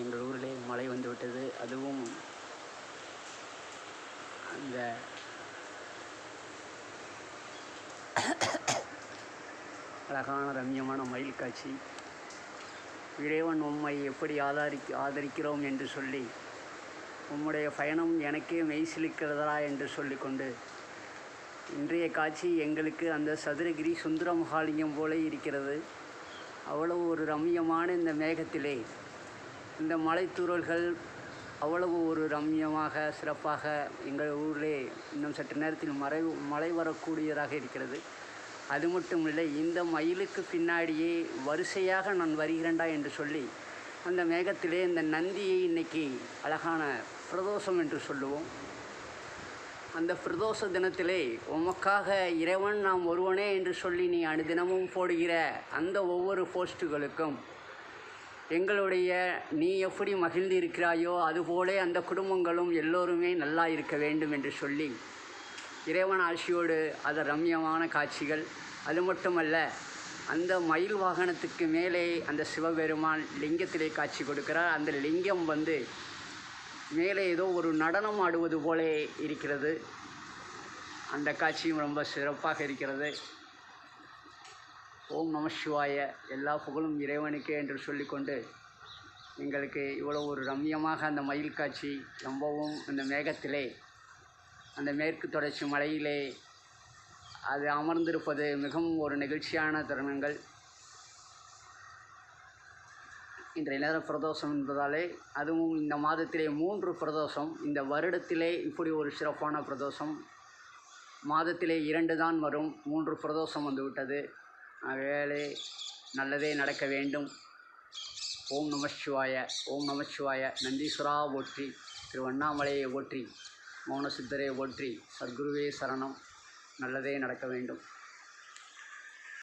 எங்கள் ஊரிலே மழை வந்துவிட்டது. அதுவும் அந்த அழகான ரம்மியமான மயில் காட்சி. இறைவன் உம்மை எப்படி ஆதரி ஆதரிக்கிறோம் என்று சொல்லி உம்முடைய பயணம் எனக்கே மெய்சிலிக்கிறதா என்று சொல்லிக்கொண்டு இன்றைய காட்சி எங்களுக்கு அந்த சதுரகிரி சுந்தர மகாலிங்கம் போல இருக்கிறது. அவ்வளவு ஒரு ரம்மியமான இந்த மேகத்திலே இந்த மலைத்தூரல்கள் அவ்வளவு ஒரு ரம்மியமாக சிறப்பாக எங்கள் ஊரிலே இன்னும் சற்று நேரத்தில் மறை மழை வரக்கூடியதாக இருக்கிறது. அது மட்டும் இல்லை இந்த மயிலுக்கு பின்னாடியே வரிசையாக நான் வருகிறேன்டா என்று சொல்லி அந்த மேகத்திலே இந்த நந்தியை இன்னைக்கு அழகான பிரதோஷம் என்று சொல்லுவோம். அந்த பிரதோஷ தினத்திலே உமக்காக இறைவன் நாம் ஒருவனே என்று சொல்லி நீ அனுதினமும் போடுகிற அந்த ஒவ்வொரு போஸ்ட்டுகளுக்கும் எங்களுடைய நீ எப்படி மகிழ்ந்து இருக்கிறாயோ அதுபோலே அந்த குடும்பங்களும் எல்லோருமே நல்லா இருக்க வேண்டும் என்று சொல்லி இறைவன் ஆட்சியோடு அது ரம்மியமான காட்சிகள். அது மட்டுமல்ல அந்த மயில் வாகனத்துக்கு மேலே அந்த சிவபெருமான் லிங்கத்திலே காட்சி கொடுக்கிறார். அந்த லிங்கம் வந்து மேலே ஏதோ ஒரு நடனம் ஆடுவது போலே இருக்கிறது. அந்த காட்சியும் ரொம்ப சிறப்பாக இருக்கிறது. ஓம் நம சிவாய எல்லா புகழும் இறைவனுக்கே என்று சொல்லிக்கொண்டு எங்களுக்கு இவ்வளோ ஒரு ரம்மியமாக அந்த மயில் காட்சி ரொம்பவும் அந்த மேகத்திலே அந்த மேற்கு தொடர்ச்சி மலையிலே அது அமர்ந்திருப்பது மிகவும் ஒரு நெகிழ்ச்சியான தருணங்கள். இன்றைய நேரம் பிரதோஷம் என்பதாலே அதுவும் இந்த மாதத்திலே மூன்று பிரதோஷம். இந்த வருடத்திலே இப்படி ஒரு சிறப்பான பிரதோஷம். மாதத்திலே இரண்டு தான் வரும். மூன்று பிரதோஷம் வந்துவிட்டது. ஆகையாலே நல்லதே நடக்க வேண்டும். ஓம் நம சிவாய ஓம் நம சிவாய நந்தீஸ்வரா போற்றி திரு அண்ணாமலையை போற்றி மௌன சித்தரை சத்குருவே சரணம். நல்லதே நடக்க வேண்டும்.